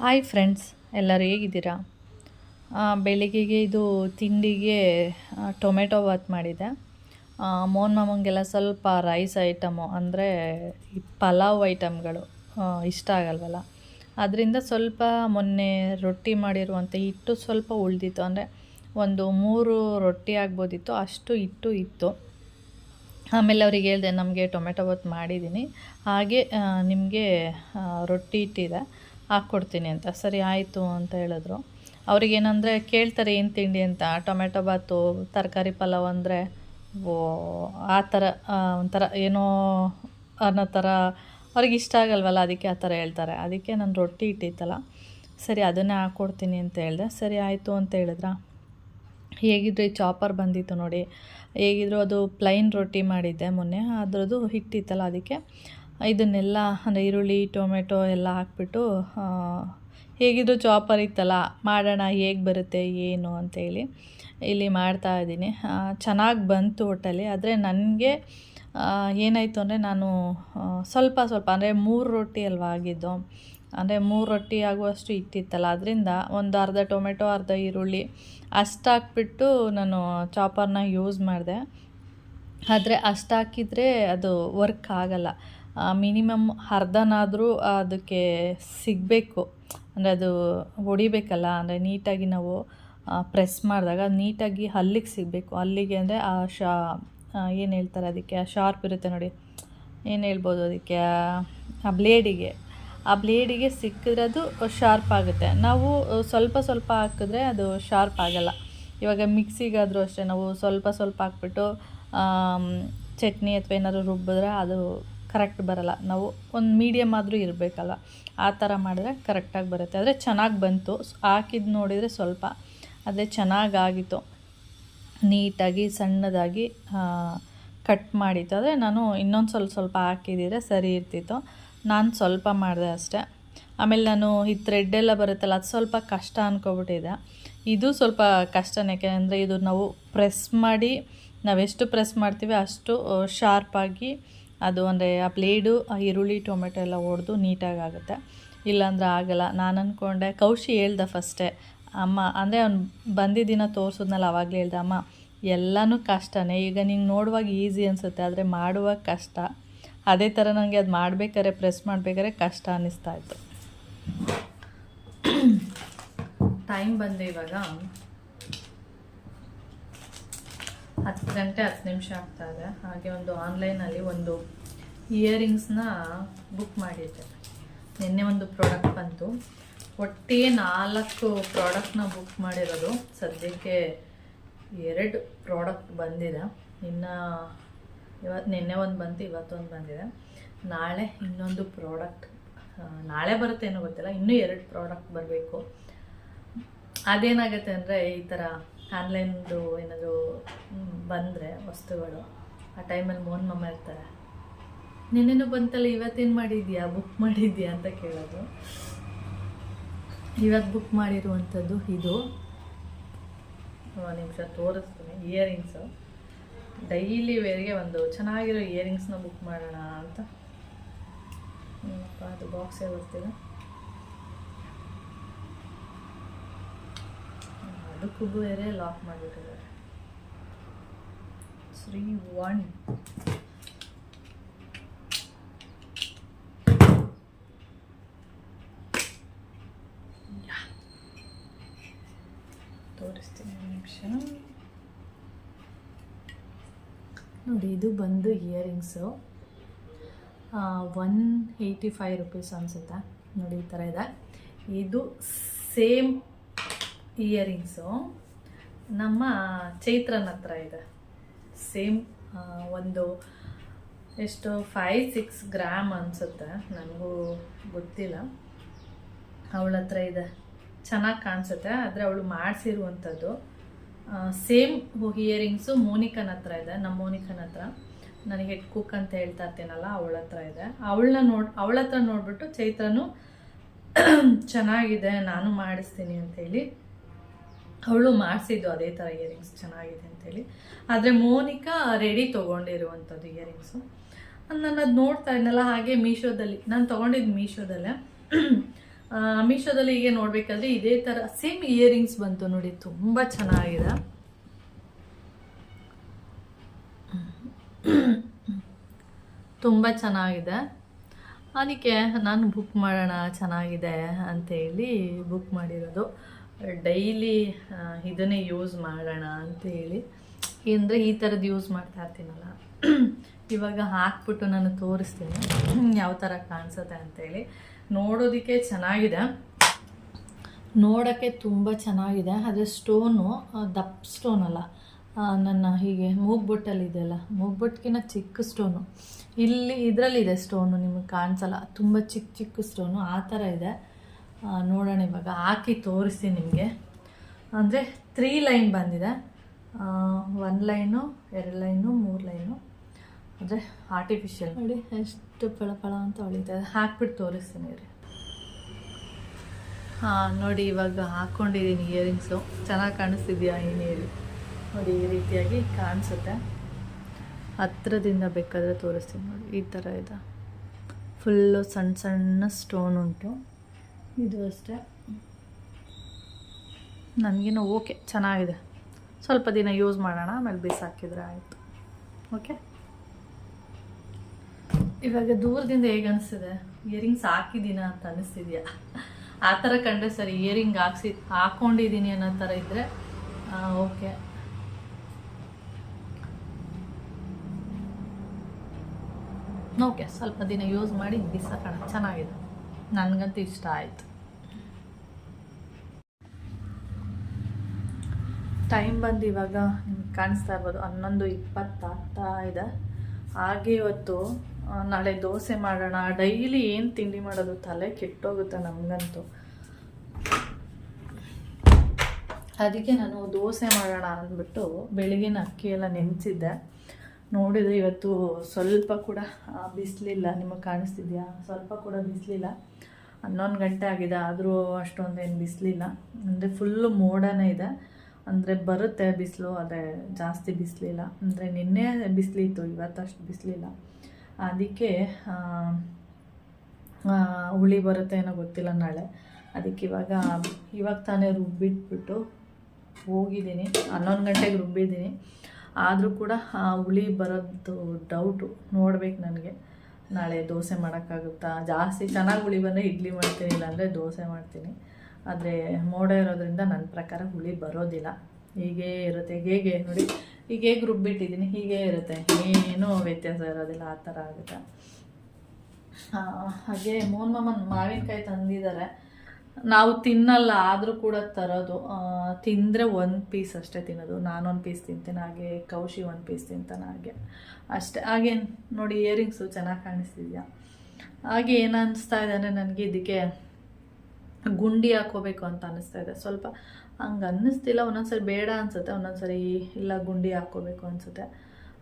Hi friends ಎಲ್ಲರೂ ಹೇಗಿದ್ದೀರಾ? ಬೆಳಿಗ್ಗೆಗೆ ಇದು ತಿಂಡಿಗೆ ಟೊಮೆಟೊ ಬಾತ್ ಮಾಡಿದೆ. ಮೋನ್ ಮಾಮಂಗೆಲ್ಲ ಸ್ವಲ್ಪ ರೈಸ್ ಐಟಮು ಅಂದರೆ ಈ ಪಲಾವ್ ಐಟಮ್ಗಳು ಇಷ್ಟ ಆಗಲ್ವಲ್ಲ? ಅದರಿಂದ ಸ್ವಲ್ಪ ಮೊನ್ನೆ ರೊಟ್ಟಿ ಮಾಡಿರುವಂಥ ಹಿಟ್ಟು ಸ್ವಲ್ಪ ಉಳಿದಿತ್ತು. ಅಂದರೆ ಒಂದು ಮೂರು ರೊಟ್ಟಿ ಆಗ್ಬೋದಿತ್ತು, ಅಷ್ಟು ಹಿಟ್ಟು ಇತ್ತು. ಆಮೇಲೆ ಅವ್ರಿಗೆ ಹೇಳಿದೆ, ನಮಗೆ ಟೊಮೆಟೊ ಬಾತ್ ಮಾಡಿದ್ದೀನಿ. ಹಾಗೆ ನಿಮಗೆ ರೊಟ್ಟಿ ಇಟ್ಟಿದೆ. ಹಾಕ್ಕೊಡ್ತೀನಿ ಅಂತ. ಸರಿ, ಆಯಿತು ಅಂತ ಹೇಳಿದ್ರು. ಅವ್ರಿಗೇನಂದರೆ, ಕೇಳ್ತಾರೆ, ಏನು ತಿಂಡಿ ಅಂತ? ಟೊಮೆಟೊ ಬಾತು, ತರಕಾರಿ ಪಲಾವ್ ಅಂದರೆ, ಓ, ಆ ಥರ ಒಂಥರ ಏನೋ ಅನ್ನೋ ಥರ. ಅವ್ರಿಗೆ ಇಷ್ಟ ಆಗಲ್ವಲ್ಲ, ಅದಕ್ಕೆ ಆ ಥರ ಹೇಳ್ತಾರೆ. ಅದಕ್ಕೆ ನಾನು ರೊಟ್ಟಿ ಇಟ್ಟಿತ್ತಲ್ಲ. ಸರಿ, ಅದನ್ನೇ ಹಾಕ್ಕೊಡ್ತೀನಿ ಅಂತ ಹೇಳಿದೆ. ಸರಿ, ಆಯಿತು ಅಂತ ಹೇಳಿದ್ರಾ? ಹೇಗಿದ್ರು ಈ ಚಾಪರ್ ಬಂದಿತ್ತು ನೋಡಿ. ಹೇಗಿದ್ರು ಅದು ಪ್ಲೈನ್ ರೊಟ್ಟಿ ಮಾಡಿದ್ದೆ ಮೊನ್ನೆ. ಅದರದ್ದು ಹಿಟ್ಟಿತ್ತಲ್ಲ ಅದಕ್ಕೆ. ಇದನ್ನೆಲ್ಲ ಅಂದರೆ ಈರುಳ್ಳಿ, ಟೊಮೆಟೊ ಎಲ್ಲ ಹಾಕ್ಬಿಟ್ಟು ಹೇಗಿದ್ರು ಚಾಪರ್ ಇತ್ತಲ್ಲ, ಮಾಡೋಣ ಹೇಗೆ ಬರುತ್ತೆ, ಏನು ಅಂತೇಳಿ ಇಲ್ಲಿ ಮಾಡ್ತಾ ಇದ್ದೀನಿ. ಚೆನ್ನಾಗಿ ಬಂತು ಒಟ್ಟಲ್ಲಿ. ಆದರೆ ನನಗೆ ಏನಾಯಿತು ಅಂದರೆ ನಾನು ಸ್ವಲ್ಪ ಸ್ವಲ್ಪ ಅಂದರೆ ಮೂರು ರೊಟ್ಟಿ ಅಲ್ವಾ ಆಗಿದ್ದು, ಅಂದರೆ ಮೂರು ರೊಟ್ಟಿ ಆಗುವಷ್ಟು ಇಟ್ಟಿತ್ತಲ್ಲ ಅದರಿಂದ ಒಂದು ಅರ್ಧ ಟೊಮೆಟೊ, ಅರ್ಧ ಈರುಳ್ಳಿ ಅಷ್ಟು ಹಾಕ್ಬಿಟ್ಟು ನಾನು ಚಾಪರ್ನ ಯೂಸ್ ಮಾಡಿದೆ. ಆದರೆ ಅಷ್ಟು ಹಾಕಿದರೆ ಅದು ವರ್ಕ್ ಆಗಲ್ಲ. ಮಿನಿಮಮ್ ಅರ್ಧನಾದರೂ ಅದಕ್ಕೆ ಸಿಗಬೇಕು. ಅಂದರೆ ಅದು ಹೊಡಿಬೇಕಲ್ಲ, ಅಂದರೆ ನೀಟಾಗಿ ನಾವು ಪ್ರೆಸ್ ಮಾಡಿದಾಗ ನೀಟಾಗಿ ಹಲ್ಲಿಗೆ ಸಿಗಬೇಕು. ಅಲ್ಲಿಗೆ ಅಂದರೆ ಆ ಶಾ ಏನು ಹೇಳ್ತಾರೆ ಅದಕ್ಕೆ, ಆ ಶಾರ್ಪ್ ಇರುತ್ತೆ ನೋಡಿ. ಏನು ಹೇಳ್ಬೋದು ಅದಕ್ಕೆ, ಆ ಬ್ಲೇಡಿಗೆ ಆ ಬ್ಲೇಡಿಗೆ ಸಿಕ್ಕಿದ್ರೆ ಅದು ಶಾರ್ಪ್ ಆಗುತ್ತೆ. ನಾವು ಸ್ವಲ್ಪ ಸ್ವಲ್ಪ ಹಾಕಿದ್ರೆ ಅದು ಶಾರ್ಪ್ ಆಗೋಲ್ಲ. ಇವಾಗ ಮಿಕ್ಸಿಗಾದರೂ ಅಷ್ಟೇ, ನಾವು ಸ್ವಲ್ಪ ಸ್ವಲ್ಪ ಹಾಕ್ಬಿಟ್ಟು ಚಟ್ನಿ ಅಥವಾ ಏನಾದ್ರು ರುಬ್ಬಿದ್ರೆ ಅದು ಕರೆಕ್ಟ್ ಬರಲ್ಲ. ನಾವು ಒಂದು ಮೀಡಿಯಮ್ ಆದರೂ ಇರಬೇಕಲ್ಲ. ಆ ಥರ ಮಾಡಿದ್ರೆ ಕರೆಕ್ಟಾಗಿ ಬರುತ್ತೆ. ಆದರೆ ಚೆನ್ನಾಗಿ ಬಂತು. ಹಾಕಿದ್ದು ನೋಡಿದರೆ ಸ್ವಲ್ಪ ಅದೇ ಚೆನ್ನಾಗಾಗಿತ್ತು. ನೀಟಾಗಿ, ಸಣ್ಣದಾಗಿ ಕಟ್ ಮಾಡಿತ್ತು. ಆದರೆ ನಾನು ಇನ್ನೊಂದು ಸ್ವಲ್ಪ ಸ್ವಲ್ಪ ಹಾಕಿದ್ದಿದ್ರೆ ಸರಿ ಇರ್ತಿತ್ತು. ನಾನು ಸ್ವಲ್ಪ ಮಾಡಿದೆ ಅಷ್ಟೇ. ಆಮೇಲೆ ನಾನು ಈ ಥ್ರೆಡ್ ಎಲ್ಲ ಬರುತ್ತಲ್ಲ, ಅದು ಸ್ವಲ್ಪ ಕಷ್ಟ ಅಂದ್ಕೊಬಿಟ್ಟಿದೆ ಇದು ಸ್ವಲ್ಪ ಕಷ್ಟನೇ. ಯಾಕೆಂದರೆ ಇದು ನಾವು ಪ್ರೆಸ್ ಮಾಡಿ ನಾವೆಷ್ಟು ಪ್ರೆಸ್ ಮಾಡ್ತೀವಿ ಅಷ್ಟು ಶಾರ್ಪಾಗಿ ಅದು ಅಂದರೆ ಆ ಪ್ಲೇಡು ಆ ಈರುಳ್ಳಿ, ಟೊಮೆಟೊ ಎಲ್ಲ ಒಡೆದು ನೀಟಾಗಿ ಆಗುತ್ತೆ. ಇಲ್ಲಾಂದ್ರೆ ಆಗಲ್ಲ. ನಾನು ಅಂದ್ಕೊಂಡೆ ಕೌಶಿ ಹೇಳ್ದೆ ಫಸ್ಟೇ ಅಮ್ಮ, ಅಂದರೆ ಅವ್ನು ಬಂದಿದ್ದಿನ ತೋರಿಸಿದ್ನಲ್ಲ, ಅವಾಗಲೇ ಹೇಳ್ದೆ, ಅಮ್ಮ, ಎಲ್ಲನೂ ಕಷ್ಟನೇ. ಈಗ ನಿಂಗೆ ನೋಡುವಾಗ ಈಸಿ ಅನಿಸುತ್ತೆ, ಆದರೆ ಮಾಡುವಾಗ ಕಷ್ಟ. ಅದೇ ಥರ ನನಗೆ ಅದು ಮಾಡ್ಬೇಕಾದ್ರೆ ಪ್ರೆಸ್ ಮಾಡ್ಬೇಕಾದ್ರೆ ಕಷ್ಟ ಅನ್ನಿಸ್ತಾ ಇತ್ತು. ಟೈಮ್ ಬಂದೆ ಇವಾಗ. ಹತ್ತು ಗಂಟೆ ಹತ್ತು ನಿಮಿಷ ಆಗ್ತಾ ಇದೆ. ಹಾಗೆ ಒಂದು ಆನ್ಲೈನಲ್ಲಿ ಒಂದು ಇಯರಿಂಗ್ಸ್ನ ಬುಕ್ ಮಾಡಿದ್ದೆ. ನಿನ್ನೆ ಒಂದು ಪ್ರಾಡಕ್ಟ್ ಬಂತು. ಒಟ್ಟಿಗೆ ನಾಲ್ಕು ಪ್ರಾಡಕ್ಟ್ನ ಬುಕ್ ಮಾಡಿರೋದು. ಸದ್ಯಕ್ಕೆ ಎರಡು ಪ್ರಾಡಕ್ಟ್ ಬಂದಿದೆ. ಇನ್ನು ಇವತ್ತು ನಿನ್ನೆ ಒಂದು ಬಂತು ಇವತ್ತೊಂದು ಬಂದಿದೆ. ನಾಳೆ ಇನ್ನೊಂದು ಪ್ರಾಡಕ್ಟ್ ನಾಳೆ ಬರುತ್ತೆ ಏನೋ ಗೊತ್ತಿಲ್ಲ. ಇನ್ನೂ ಎರಡು ಪ್ರಾಡಕ್ಟ್ ಬರಬೇಕು. ಅದೇನಾಗುತ್ತೆ ಅಂದರೆ ಈ ಥರ ಆನ್ಲೈನ್ದು ಏನಾದರೂ ಬಂದರೆ ವಸ್ತುಗಳು, ಆ ಟೈಮಲ್ಲಿ ಮೋನ್ ಮಮ್ಮ ಇರ್ತಾರೆ ನಿನ್ನೆನೂ ಬಂತಲ್ಲ, ಇವತ್ತೇನು ಮಾಡಿದ್ಯಾ, ಬುಕ್ ಮಾಡಿದ್ಯಾ ಅಂತ ಕೇಳೋದು. ಇವತ್ತು ಬುಕ್ ಮಾಡಿರುವಂಥದ್ದು ಇದು. ನಿಮಿಷ ತೋರಿಸ್ತೀನಿ, ಇಯರಿಂಗ್ಸು. ಡೈಲಿ ವೇರಿಗೆ ಒಂದು ಚೆನ್ನಾಗಿರೋ ಇಯರಿಂಗ್ಸ್ನ ಬುಕ್ ಮಾಡೋಣ ಅಂತ. ಅದು ಬಾಕ್ಸೇ ಬರ್ತಿದೆ ಅದಕ್ಕೂ ಬೇರೆ ಲಾಕ್ ಮಾಡಿಬಿಟ್ಟಿದ್ದಾರೆ ಶ್ರೀ ಒನ್ ತೋರಿಸ್ತೀನಿ ನಿಮಿಷ. ನೋಡಿ, ಇದು ಬಂದು earrings one eighty five rupees ಅನಿಸುತ್ತೆ? ನೋಡಿ, ಈ ಥರ ಇದೆ. ಇದು ಸೇಮ್ ಇಯರಿಂಗ್ಸು. ನಮ್ಮ ಚೈತ್ರನ ಹತ್ರ ಇದೆ. ಸೇಮ್ ಒಂದು ಎಷ್ಟು ಫೈವ್ ಸಿಕ್ಸ್ ಗ್ರಾಮ್ ಅನಿಸುತ್ತೆ. ನನಗೂ ಗೊತ್ತಿಲ್ಲ. ಅವಳ ಹತ್ರ ಇದೆ. ಚೆನ್ನಾಗಿ ಕಾಣಿಸುತ್ತೆ, ಆದರೆ ಅವಳು ಮಾಡಿಸಿರುವಂಥದ್ದು. ಸೇಮ್ ಇಯರಿಂಗ್ಸು ಮೋನಿಕನ ಹತ್ರ ಇದೆ. ನಮ್ಮ ಮೋನಿಕನ ಹತ್ರ. ನನಗೆ ಕುಕ್ ಅಂತ ಹೇಳ್ತಾ ಇರ್ತೀನಲ್ಲ, ಅವಳ ಹತ್ರ ಇದೆ. ಅವಳನ್ನ ನೋಡಿ, ಅವಳ ಹತ್ರ ನೋಡಿಬಿಟ್ಟು ಚೈತ್ರನು ಚೆನ್ನಾಗಿದೆ, ನಾನು ಮಾಡಿಸ್ತೀನಿ ಅಂತೇಳಿ ಅವಳು ಮಾಡಿಸಿದ್ದು ಅದೇ ಥರ ಇಯರಿಂಗ್ಸ್ ಚೆನ್ನಾಗಿದೆ ಅಂತೇಳಿ. ಆದರೆ ಮೋನಿಕಾ ರೆಡಿ ತೊಗೊಂಡಿರುವಂಥದ್ದು ಇಯರಿಂಗ್ಸು ನಾನು ಅದು ನೋಡ್ತಾ ಇದ್ನಲ್ಲ, ಹಾಗೆ ಮೀಶೋದಲ್ಲಿ. ನಾನು ತೊಗೊಂಡಿದ್ದು ಮೀಶೋದಲ್ಲೇ. ಮೀಶೋದಲ್ಲಿ ಹೀಗೆ ನೋಡಬೇಕಾದ್ರೆ ಇದೇ ಥರ ಸೇಮ್ ಇಯರಿಂಗ್ಸ್ ಬಂತು ನೋಡಿ, ತುಂಬ ಚೆನ್ನಾಗಿದೆ. ತುಂಬ ಚೆನ್ನಾಗಿದೆ. ಅದಕ್ಕೆ ನಾನು ಬುಕ್ ಮಾಡೋಣ, ಚೆನ್ನಾಗಿದೆ ಅಂತೇಳಿ ಬುಕ್ ಮಾಡಿರೋದು. ಡೈಲಿ ಇದನ್ನೇ ಯೂಸ್ ಮಾಡೋಣ ಅಂತ ಹೇಳಿ. ಅಂದರೆ ಈ ಥರದ್ದು ಯೂಸ್ ಮಾಡ್ತಾ ಇರ್ತೀನಲ್ಲ. ಇವಾಗ ಹಾಕ್ಬಿಟ್ಟು ನಾನು ತೋರಿಸ್ತೀನಿ. ಯಾವ ಥರ ಕಾಣಿಸುತ್ತೆ ಅಂತೇಳಿ ನೋಡೋದಕ್ಕೆ ಚೆನ್ನಾಗಿದೆ. ನೋಡೋಕ್ಕೆ ತುಂಬ ಚೆನ್ನಾಗಿದೆ. ಆದರೆ ಸ್ಟೋನು ದಪ್ಪ ಸ್ಟೋನ್ ಅಲ್ಲ. ನನ್ನ ಹೀಗೆ ಮೂಗ್ಬೊಟ್ಟಲ್ಲಿದೆಯಲ್ಲ ಮೂಗ್ಬೊಟ್ಟಿಗಿನ ಚಿಕ್ಕ ಸ್ಟೋನು ಇಲ್ಲಿ ಇದರಲ್ಲಿದೆ ಸ್ಟೋನು ನಿಮಗೆ ಕಾಣಿಸಲ್ಲ. ತುಂಬ ಚಿಕ್ಕ ಚಿಕ್ಕ ಸ್ಟೋನು ಆ ಥರ ಇದೆ. ನೋಡೋಣ ಇವಾಗ ಹಾಕಿ ತೋರಿಸ್ತೀನಿ ನಿಮಗೆ. ಅಂದರೆ ತ್ರೀ ಲೈನ್ ಬಂದಿದೆ. ಒನ್ ಲೈನು ಎರಡು ಲೈನು ಮೂರು ಲೈನು ಅಂದರೆ ಆರ್ಟಿಫಿಷಿಯಲ್ ನೋಡಿ ಎಷ್ಟು ಫಳ ಫಳ ಅಂತ ಹೊಳಿತದೆ ಹಾಕ್ಬಿಟ್ಟು ತೋರಿಸ್ತೀನಿ ರೀ ಹಾಂ ನೋಡಿ ಇವಾಗ ಹಾಕ್ಕೊಂಡಿದ್ದೀನಿ ಇಯರಿಂಗ್ಸು ಚೆನ್ನಾಗಿ ಕಾಣಿಸ್ತಿದ್ಯಾ ಈ ಹೇಳಿ. ನೋಡಿ ಈ ರೀತಿಯಾಗಿ ಕಾಣಿಸುತ್ತೆ. ಹತ್ರದಿಂದ ಬೇಕಾದರೆ ತೋರಿಸ್ತೀನಿ ನೋಡಿ ಈ ಥರ ಇದೆ. ಫುಲ್ಲು ಸಣ್ಣ ಸಣ್ಣ ಸ್ಟೋನ್ ಉಂಟು. ಇದು ಅಷ್ಟೇ. ನನಗೇನು ಓಕೆ ಚೆನ್ನಾಗಿದೆ. ಸ್ವಲ್ಪ ದಿನ ಯೂಸ್ ಮಾಡೋಣ ಆಮೇಲೆ ಬಿಸಾಕಿದ್ರೆ ಆಯಿತು. ಓಕೆ? ಇವಾಗ ದೂರದಿಂದ ಹೇಗೆ ಅನಿಸ್ತಿದೆ ಇಯರಿಂಗ್ಸ್ ಹಾಕಿದ್ದೀನ ಅಂತ ಅನಿಸ್ತಿದ್ಯಾ ಆ ಥರ ಕಂಡ್ರೆ ಸರಿ ಇಯರಿಂಗ್ ಹಾಕ್ಸಿ ಹಾಕ್ಕೊಂಡಿದ್ದೀನಿ ಅನ್ನೋ ಥರ ಇದ್ದರೆ ಓಕೆ. ಓಕೆ ಸ್ವಲ್ಪ ದಿನ ಯೂಸ್ ಮಾಡಿ ಬಿಸಾಕೋಣ. ಚೆನ್ನಾಗಿದೆ. ನನಗಂತೂ ಇಷ್ಟ ಆಯಿತು. ಟೈಮ್ ಬಂದು ಇವಾಗ ನಿಮ್ಗೆ ಕಾಣಿಸ್ತಾ ಇರ್ಬೋದು. ಹನ್ನೊಂದು ಇಪ್ಪತ್ತಾಗ್ತಾ ಇದೆ. ಹಾಗೆ ಇವತ್ತು ನಾಳೆ ದೋಸೆ ಮಾಡೋಣ. ಡೈಲಿ ಏನು ತಿಂಡಿ ಮಾಡೋದು? ತಲೆ ಕೆಟ್ಟೋಗುತ್ತೆ ನಮಗಂತೂ. ಅದಕ್ಕೆ ನಾನು ದೋಸೆ ಮಾಡೋಣ ಅಂದ್ಬಿಟ್ಟು ಬೆಳಗಿನ ಅಕ್ಕಿ ಎಲ್ಲ ನೆನೆಸಿದ್ದೆ. ನೋಡಿದ್ರೆ ಇವತ್ತು ಸ್ವಲ್ಪ ಕೂಡ ಬಿಸಿಲಿಲ್ಲ. ನಿಮಗೆ ಕಾಣಿಸ್ತಿದ್ಯಾ? ಸ್ವಲ್ಪ ಕೂಡ ಬಿಸಿಲಿಲ್ಲ. ಹನ್ನೊಂದು ಗಂಟೆ ಆಗಿದೆ. ಆದರೂ ಅಷ್ಟೊಂದೇನು ಬಿಸಿಲಿಲ್ಲ. ಅಂದರೆ ಫುಲ್ಲು ಮೋಡನೇ ಇದೆ. ಅಂದರೆ ಬರುತ್ತೆ ಬಿಸಿಲು ಅದೇ ಜಾಸ್ತಿ ಬಿಸಿಲಿಲ್ಲ. ಅಂದರೆ ನಿನ್ನೆ ಬಿಸಿಲಿತ್ತು, ಇವತ್ತು ಅಷ್ಟು ಬಿಸಿಲಿಲ್ಲ. ಅದಕ್ಕೆ ಹುಳಿ ಬರುತ್ತೆ ಏನೋ ಗೊತ್ತಿಲ್ಲ ನಾಳೆ. ಅದಕ್ಕೆ ಇವಾಗ ಇವಾಗ ತಾನೇ ರುಬ್ಬಿಟ್ಬಿಟ್ಟು ಹೋಗಿದ್ದೀನಿ. ಹನ್ನೊಂದು ಗಂಟೆಗೆ ರುಬ್ಬಿದ್ದೀನಿ. ಆದರೂ ಕೂಡ ಹುಳಿ ಬರೋದು ಡೌಟು ನೋಡ್ಬೇಕು ನನಗೆ. ನಾಳೆ ದೋಸೆ ಮಾಡೋಕ್ಕಾಗುತ್ತಾ? ಜಾಸ್ತಿ ಚೆನ್ನಾಗಿ ಹುಳಿ ಬಂದರೆ ಇಡ್ಲಿ ಮಾಡ್ತೀನಿ, ಇಲ್ಲಾಂದರೆ ದೋಸೆ ಮಾಡ್ತೀನಿ. ಆದರೆ ಮೋಡ ಇರೋದ್ರಿಂದ ನನ್ನ ಪ್ರಕಾರ ಹುಳಿ ಬರೋದಿಲ್ಲ. ಹೀಗೇ ಇರುತ್ತೆ, ಹೇಗೆ ನೋಡಿ ಈಗ ಹೇಗೆ ರುಬ್ಬಿಟ್ಟಿದ್ದೀನಿ ಹೀಗೇ ಇರುತ್ತೆ. ಏನೂ ವ್ಯತ್ಯಾಸ ಇರೋದಿಲ್ಲ, ಆ ಥರ ಆಗುತ್ತೆ. ಹಾಗೆ ಮೋನ್ ಮಾಮನ್ ಮಾವಿನಕಾಯಿ ತಂದಿದ್ದಾರೆ. ನಾವು ತಿನ್ನಲ್ಲ, ಆದರೂ ಕೂಡ ತರೋದು. ತಿಂದರೆ ಒಂದು ಪೀಸ್ ಅಷ್ಟೇ ತಿನ್ನೋದು. ನಾನೊಂದು ಪೀಸ್ ತಿಂತೀನಿ, ಹಾಗೆ ಕೌಶಿ ಒಂದು ಪೀಸ್ ತಿಂತಾನೆ ಹಾಗೆ. ಅಷ್ಟೇ. ಹಾಗೆ ನೋಡಿ ಇಯರಿಂಗ್ಸು ಚೆನ್ನಾಗಿ ಕಾಣಿಸ್ತಿದ್ಯಾ? ಹಾಗೆ ಏನು ಅನಿಸ್ತಾ ಇದೆ ನನಗೆ ಇದಕ್ಕೆ ಗುಂಡಿ ಹಾಕೋಬೇಕು ಅಂತ ಅನ್ನಿಸ್ತಾ ಇದೆ. ಸ್ವಲ್ಪ ಹಂಗೆ ಅನ್ನಿಸ್ತಿಲ್ಲ, ಒಂದೊಂದ್ಸರಿ ಬೇಡ ಅನಿಸುತ್ತೆ, ಒಂದೊಂದ್ಸರಿ ಇಲ್ಲ ಗುಂಡಿ ಹಾಕೋಬೇಕು ಅನಿಸುತ್ತೆ.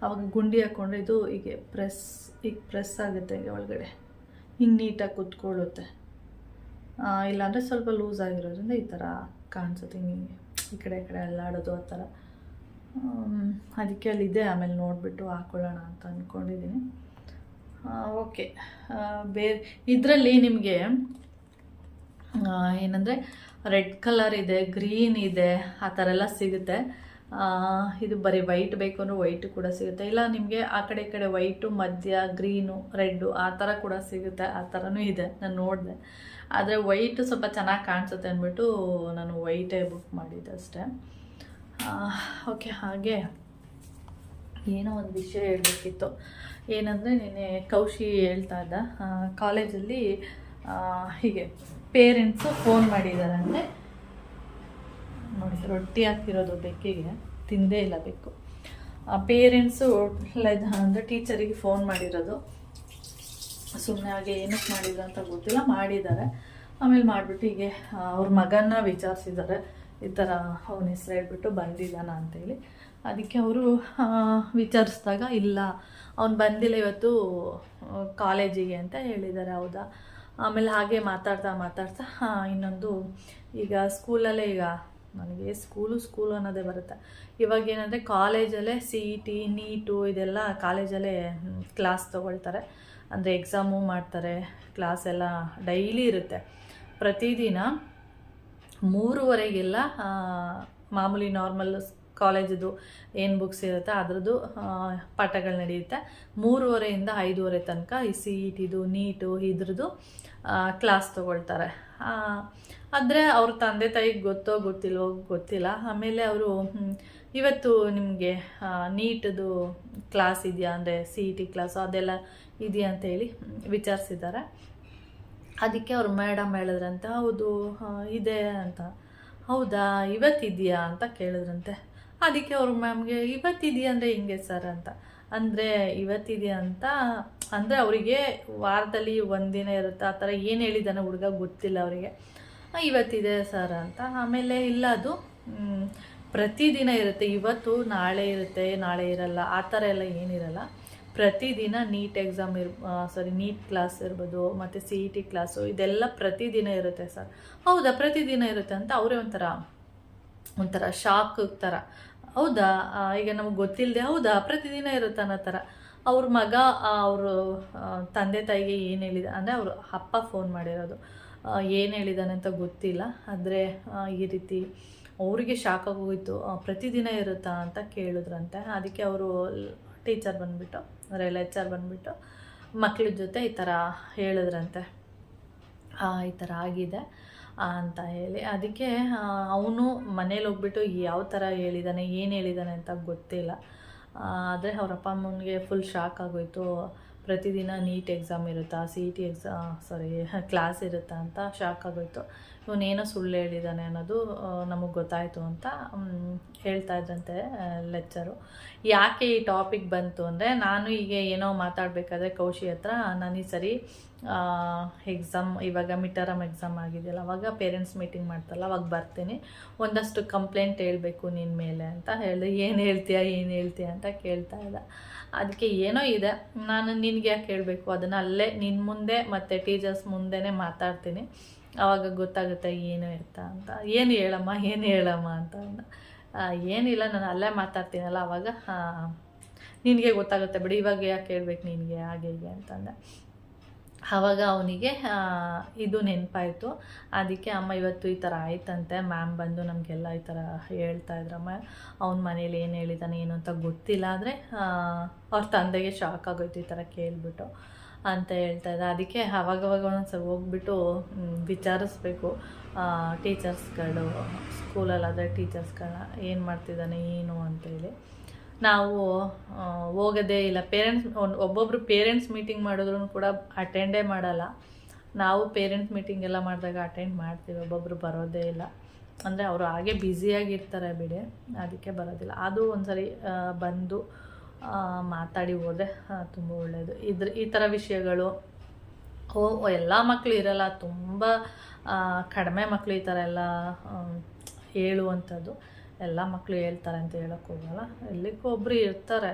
ಅವಾಗ ಗುಂಡಿ ಹಾಕ್ಕೊಂಡ್ರೆ ಇದು ಹೀಗೆ ಪ್ರೆಸ್, ಈಗ ಪ್ರೆಸ್ ಆಗುತ್ತೆ ಹೀಗೆ ಒಳಗಡೆ. ಹಿಂಗೆ ನೀಟಾಗಿ ಕುತ್ಕೊಳ್ಳುತ್ತೆ. ಇಲ್ಲಾಂದರೆ ಸ್ವಲ್ಪ ಲೂಸ್ ಆಗಿರೋದ್ರಿಂದ ಈ ಥರ ಕಾಣಿಸುತ್ತೆ ಹಿಂಗೆ ಈ ಕಡೆ ಈ ಕಡೆ ಅಲ್ಲಾಡೋದು ಆ ಥರ. ಅದಕ್ಕೆ ಅದಕ್ಕೆ ಅಲ್ಲಿದೆ, ಆಮೇಲೆ ನೋಡಿಬಿಟ್ಟು ಹಾಕ್ಕೊಳ್ಳೋಣ ಅಂತ ಅಂದ್ಕೊಂಡಿದ್ದೀನಿ ಓಕೆ. ಬೇರೆ, ಇದರಲ್ಲಿ ನಿಮಗೆ ಏನಂದರೆ ರೆಡ್ ಕಲರ್ ಇದೆ, ಗ್ರೀನ್ ಇದೆ, ಆ ಥರ ಎಲ್ಲ ಸಿಗುತ್ತೆ. ಇದು ಬರೀ ವೈಟ್ ಬೇಕು ಅಂದರೆ ವೈಟು ಕೂಡ ಸಿಗುತ್ತೆ. ಇಲ್ಲ, ನಿಮಗೆ ಆ ಕಡೆ ಈ ಕಡೆ ವೈಟು, ಮಧ್ಯ, ಗ್ರೀನು, ರೆಡ್ಡು ಆ ಥರ ಕೂಡ ಸಿಗುತ್ತೆ. ಆ ಥರನೂ ಇದೆ, ನಾನು ನೋಡಿದೆ. ಆದರೆ ವೈಟ್ ಸ್ವಲ್ಪ ಚೆನ್ನಾಗಿ ಕಾಣಿಸುತ್ತೆ ಅಂದ್ಬಿಟ್ಟು ನಾನು ವೈಟೇ ಬುಕ್ ಮಾಡಿದ್ದೆ ಅಷ್ಟೇ. ಓಕೆ, ಹಾಗೆ ಏನೋ ಒಂದು ವಿಷಯ ಹೇಳಬೇಕಿತ್ತು. ಏನಂದರೆ ನಿನ್ನೆ ಕೌಶಿ ಹೇಳ್ತಾ ಇದ್ದ. ಕಾಲೇಜಲ್ಲಿ ಹೀಗೆ ಪೇರೆಂಟ್ಸು ಫೋನ್ ಮಾಡಿದಾರಂತೆ. ನೋಡಿ ರೊಟ್ಟಿ ಹಾಕಿರೋದು ಬೆಕ್ಕಿಗೆ ತಿಂದೇ ಇಲ್ಲ ಬೆಕ್ಕು. ಪೇರೆಂಟ್ಸು ಅಂದರೆ ಟೀಚರಿಗೆ ಫೋನ್ ಮಾಡಿರೋದು. ಸುಮ್ಮನೆ ಹಾಗೆ ಏನಕ್ಕೆ ಮಾಡಿದ್ರು ಅಂತ ಗೊತ್ತಿಲ್ಲ ಮಾಡಿದ್ದಾರೆ. ಆಮೇಲೆ ಮಾಡಿಬಿಟ್ಟು ಹೀಗೆ ಆ, ಅವ್ರ ಮಗನ ವಿಚಾರಿಸಿದ್ದಾರೆ. ಈ ಥರ ಅವನ ಹೆಸರು ಹೇಳ್ಬಿಟ್ಟು ಬಂದಿದ್ದಾನ ಅಂತೇಳಿ. ಅದಕ್ಕೆ ಅವರು ವಿಚಾರಿಸಿದಾಗ ಇಲ್ಲ ಅವ್ನು ಬಂದಿಲ್ಲ ಇವತ್ತು ಕಾಲೇಜಿಗೆ ಅಂತ ಹೇಳಿದ್ದಾರೆ ಹೌದಾ? ಆಮೇಲೆ ಹಾಗೆ ಮಾತಾಡ್ತಾ ಮಾತಾಡ್ತಾ, ಹಾಂ, ಇನ್ನೊಂದು ಈಗ ಸ್ಕೂಲಲ್ಲೇ ಈಗ ನನಗೆ ಸ್ಕೂಲು ಸ್ಕೂಲು ಅನ್ನೋದೇ ಬರುತ್ತೆ. ಇವಾಗ ಏನಂದರೆ ಕಾಲೇಜಲ್ಲೇ ಸಿ ಇ ಟಿ ನೀಟು ಇದೆಲ್ಲ ಕಾಲೇಜಲ್ಲೇ ಕ್ಲಾಸ್ ತೊಗೊಳ್ತಾರೆ. ಅಂದರೆ ಎಕ್ಸಾಮು ಮಾಡ್ತಾರೆ ಕ್ಲಾಸ್ ಎಲ್ಲ ಡೈಲಿ ಇರುತ್ತೆ. ಪ್ರತಿದಿನ ಮೂರುವರೆಗೆಲ್ಲ ಮಾಮೂಲಿ ನಾರ್ಮಲ್ ಕಾಲೇಜದು ಏನು ಬುಕ್ಸ್ ಇರುತ್ತೆ, ಅದರದ್ದು ಪಾಠಗಳು ನಡೆಯುತ್ತೆ. ಮೂರುವರೆಯಿಂದ ಐದುವರೆ ತನಕ ಈ ಸಿ ಇ ಟಿದು ನೀಟು ಇದ್ರದ್ದು ಕ್ಲಾಸ್ ತೊಗೊಳ್ತಾರೆ. ಆದರೆ ಅವ್ರ ತಂದೆ ತಾಯಿಗೆ ಗೊತ್ತೋ ಗೊತ್ತಿಲ್ವೋ ಗೊತ್ತಿಲ್ಲ. ಆಮೇಲೆ ಅವರು ಇವತ್ತು ನಿಮಗೆ ನೀಟದು ಕ್ಲಾಸ್ ಇದೆಯಾ ಅಂದರೆ ಸಿ ಇ ಟಿ ಕ್ಲಾಸು ಅದೆಲ್ಲ ಇದೆಯಾ ಅಂತೇಳಿ ವಿಚಾರಿಸಿದ್ದಾರೆ. ಅದಕ್ಕೆ ಅವ್ರು ಮೇಡಮ್ ಹೇಳಿದ್ರಂತೆ, ಹೌದು ಇದೆ ಅಂತ. ಹೌದಾ, ಇವತ್ತಿದೆಯಾ? ಅಂತ ಕೇಳಿದ್ರಂತೆ. ಅದಕ್ಕೆ ಅವ್ರ ಮ್ಯಾಮ್ಗೆ, ಇವತ್ತಿದೆಯಾ ಅಂದರೆ ಹಿಂಗೆ ಸರ್? ಅಂತ. ಅಂದರೆ, ಇವತ್ತಿದೆಯಾ ಅಂತ? ಅಂದರೆ ಅವರಿಗೆ ವಾರದಲ್ಲಿ ಒಂದಿನ ಇರುತ್ತೆ. ಆ ಥರ ಏನು ಹೇಳಿದ್ದಾನೆ ಹುಡುಗ ಗೊತ್ತಿಲ್ಲ ಅವರಿಗೆ. ಇವತ್ತಿದೆ ಸರ್ ಅಂತ. ಆಮೇಲೆ ಇಲ್ಲ ಅದು. ಪ್ರತಿದಿನ ಇರುತ್ತೆ. ಇವತ್ತು, ನಾಳೆ ಇರುತ್ತೆ, ನಾಳೆ ಇರಲ್ಲ. ಆ ಥರ ಎಲ್ಲ ಏನಿರಲ್ಲ ಪ್ರತಿದಿನ ನೀಟ್ ಎಕ್ಸಾಮ್ ಇರ್ ಸಾರಿ, ನೀಟ್ ಕ್ಲಾಸ್ ಇರ್ಬೋದು, ಮತ್ತು ಸಿ ಇ ಟಿ ಕ್ಲಾಸು, ಇದೆಲ್ಲ ಪ್ರತಿದಿನ ಇರುತ್ತೆ ಸರ್. ಹೌದಾ, ಪ್ರತಿದಿನ ಇರುತ್ತೆ ಅಂತ. ಅವರೇ ಒಂಥರ ಒಂಥರ ಶಾಕ್ ಥರ ಹೌದಾ? ಈಗ ನಮಗೆ ಗೊತ್ತಿಲ್ಲದೆ ಹೌದಾ? ಪ್ರತಿದಿನ ಇರುತ್ತೆ ಅನ್ನೋ ಥರ. ಅವ್ರ ಮಗ ಅವರು ತಂದೆ ತಾಯಿಗೆ ಏನು ಹೇಳಿದ, ಅಂದರೆ ಅವರು ಅಪ್ಪ ಫೋನ್ ಮಾಡಿರೋದು. ಏನು ಹೇಳಿದಾನೆ ಅಂತ ಗೊತ್ತಿಲ್ಲ. ಆದರೆ ಈ ರೀತಿ ಅವರಿಗೆ ಶಾಕ್ ಆಗೋಗಿತ್ತು ಪ್ರತಿದಿನ ಇರುತ್ತಾ ಅಂತ ಕೇಳಿದ್ರಂತೆ. ಅದಕ್ಕೆ ಅವರು ಟೀಚರ್ ಬಂದುಬಿಟ್ಟು ಅಂದರೆ ಆರ್ ಬಂದುಬಿಟ್ಟು ಮಕ್ಕಳ ಜೊತೆ ಈ ಥರ ಹೇಳಿದ್ರಂತೆ. ಈ ಥರ ಆಗಿದೆ. ಅಂತ ಹೇಳಿ. ಅದಕ್ಕೆ ಅವನು ಮನೇಲಿ ಹೋಗ್ಬಿಟ್ಟು ಯಾವ ಥರ ಹೇಳಿದ್ದಾನೆ ಏನು ಹೇಳಿದ್ದಾನೆ ಅಂತ ಗೊತ್ತಿಲ್ಲ. ಆದರೆ ಅವ್ರ ಅಪ್ಪ ಅಮ್ಮನಿಗೆ ಫುಲ್ ಶಾಕ್ ಆಗೋಯ್ತು. ಪ್ರತಿದಿನ ನೀಟ್ ಎಕ್ಸಾಮ್ ಇರುತ್ತಾ C E T ಎಕ್ಸಾ sorry class ಇರುತ್ತಾ ಅಂತ ಶಾಕ್ ಆಗೋಯ್ತು. ಇವನೇನೋ ಸುಳ್ಳು ಹೇಳಿದ್ದಾನೆ ಅನ್ನೋದು ನಮಗೆ ಗೊತ್ತಾಯಿತು ಅಂತ ಹೇಳ್ತಾ ಇದ್ದಂತೆ ಲೆಕ್ಚರು ಯಾಕೆ ಈ ಟಾಪಿಕ್ ಬಂತು ಅಂದರೆ, ನಾನು ಈಗ ಏನೋ ಮಾತಾಡಬೇಕಾದ್ರೆ ಕೌಶಿ ಹತ್ರ, ನಾನು ಈ ಸರಿ ಎಕ್ಸಾಮ್ ಇವಾಗ ಮಿಟರಮ್ ಎಕ್ಸಾಮ್ ಆಗಿದೆಯಲ್ಲ, ಅವಾಗ ಪೇರೆಂಟ್ಸ್ ಮೀಟಿಂಗ್ ಮಾಡ್ತಲ್ಲ ಅವಾಗ ಬರ್ತೀನಿ. ಒಂದಷ್ಟು ಕಂಪ್ಲೇಂಟ್ ಹೇಳಬೇಕು ನಿನ್ನ ಮೇಲೆ ಅಂತ ಹೇಳಿದೆ. ಏನು ಹೇಳ್ತೀಯಾ, ಏನು ಹೇಳ್ತೀಯ ಅಂತ ಕೇಳ್ತಾ ಇದ್ದ. ಅದಕ್ಕೆ ಏನೋ ಇದೆ. ನಾನು ನಿನಗೆ ಯಾಕೆ ಹೇಳಬೇಕು? ಅದನ್ನು ಅಲ್ಲೇ ನಿನ್ನ ಮುಂದೆ ಮತ್ತು ಟೀಚರ್ಸ್ ಮುಂದೆನೇ ಮಾತಾಡ್ತೀನಿ. ಆವಾಗ ಗೊತ್ತಾಗುತ್ತೆ ಏನು ಇರ್ತಾ ಅಂತ. ಏನು ಹೇಳಮ್ಮ ಏನು ಹೇಳಮ್ಮ ಅಂತ ಏನಿಲ್ಲ, ನಾನು ಅಲ್ಲೇ ಮಾತಾಡ್ತೀನಲ್ಲ ಆವಾಗ ನಿನಗೆ ಗೊತ್ತಾಗುತ್ತೆ ಬಿಡಿ, ಇವಾಗ ಯಾಕೆ ಹೇಳ್ಬೇಕು ನಿನಗೆ, ಹಾಗೆ ಹೀಗೆ ಅಂತಂದೆ ಆವಾಗ ಅವನಿಗೆ ಇದು ನೆನಪಾಯಿತು. ಅದಕ್ಕೆ ಅಮ್ಮ ಇವತ್ತು ಈ ಥರ ಆಯ್ತಂತೆ, ಮ್ಯಾಮ್ ಬಂದು ನಮಗೆಲ್ಲ ಈ ಥರ ಹೇಳ್ತಾ ಇದ್ರಮ್ಮ. ಅವ್ನ ಮನೇಲಿ ಏನು ಹೇಳಿದಾನೆ ಏನು ಅಂತ ಗೊತ್ತಿಲ್ಲ, ಆದರೆ ಅವ್ರ ತಂದೆಗೆ ಶಾಕ್ ಆಗೋಯ್ತು ಈ ಥರ ಕೇಳಿಬಿಟ್ಟು. ಅಂತ ಹೇಳ್ತಾ ಇದ್ದ. ಅದಕ್ಕೆ ಅವಾಗವಾಗ ಒಂದೊಂದ್ಸಲ ಹೋಗ್ಬಿಟ್ಟು ವಿಚಾರಿಸ್ಬೇಕು. ಟೀಚರ್ಸ್ಗಳು, ಸ್ಕೂಲಲ್ಲಾದರೆ ಟೀಚರ್ಸ್ಗಳನ್ನ ಏನು ಮಾಡ್ತಿದ್ದಾನೆ, ಏನು ಅಂತೇಳಿ ನಾವು ಹೋಗೋದೇ ಇಲ್ಲ. ಪೇರೆಂಟ್ಸ್ ಒಬ್ಬೊಬ್ಬರು ಪೇರೆಂಟ್ಸ್ ಮೀಟಿಂಗ್ ಮಾಡಿದ್ರು ಕೂಡ ಅಟೆಂಡೇ ಮಾಡಲ್ಲ. ನಾವು ಪೇರೆಂಟ್ಸ್ ಮೀಟಿಂಗ್ ಎಲ್ಲ ಮಾಡಿದಾಗ ಅಟೆಂಡ್ ಮಾಡ್ತೀವಿ. ಒಬ್ಬೊಬ್ಬರು ಬರೋದೇ ಇಲ್ಲ. ಅಂದರೆ ಅವರು ಹಾಗೆ ಬ್ಯುಸಿಯಾಗಿರ್ತಾರೆ ಬಿಡಿ. ಅದಕ್ಕೆ ಬರೋದಿಲ್ಲ. ಅದು ಒಂದು ಸರಿ ಬಂದು ಮಾತಾಡಿ ಹೋದರೆ ತುಂಬ ಒಳ್ಳೆಯದು ಇದ್ರ, ಈ ಥರ ವಿಷಯಗಳು, ಓ ಎಲ್ಲ ಮಕ್ಕಳು ಇರಲ್ಲ, ತುಂಬ ಕಡಿಮೆ ಮಕ್ಕಳು ಈ ಥರ ಎಲ್ಲ ಹೇಳುವಂಥದ್ದು. ಎಲ್ಲ ಮಕ್ಕಳು ಹೇಳ್ತಾರೆ ಅಂತ ಹೇಳೋಕ್ಕೆ ಹೋಗಲ್ಲ. ಎಲ್ಲಿಗೂ ಒಬ್ಬರು ಇರ್ತಾರೆ.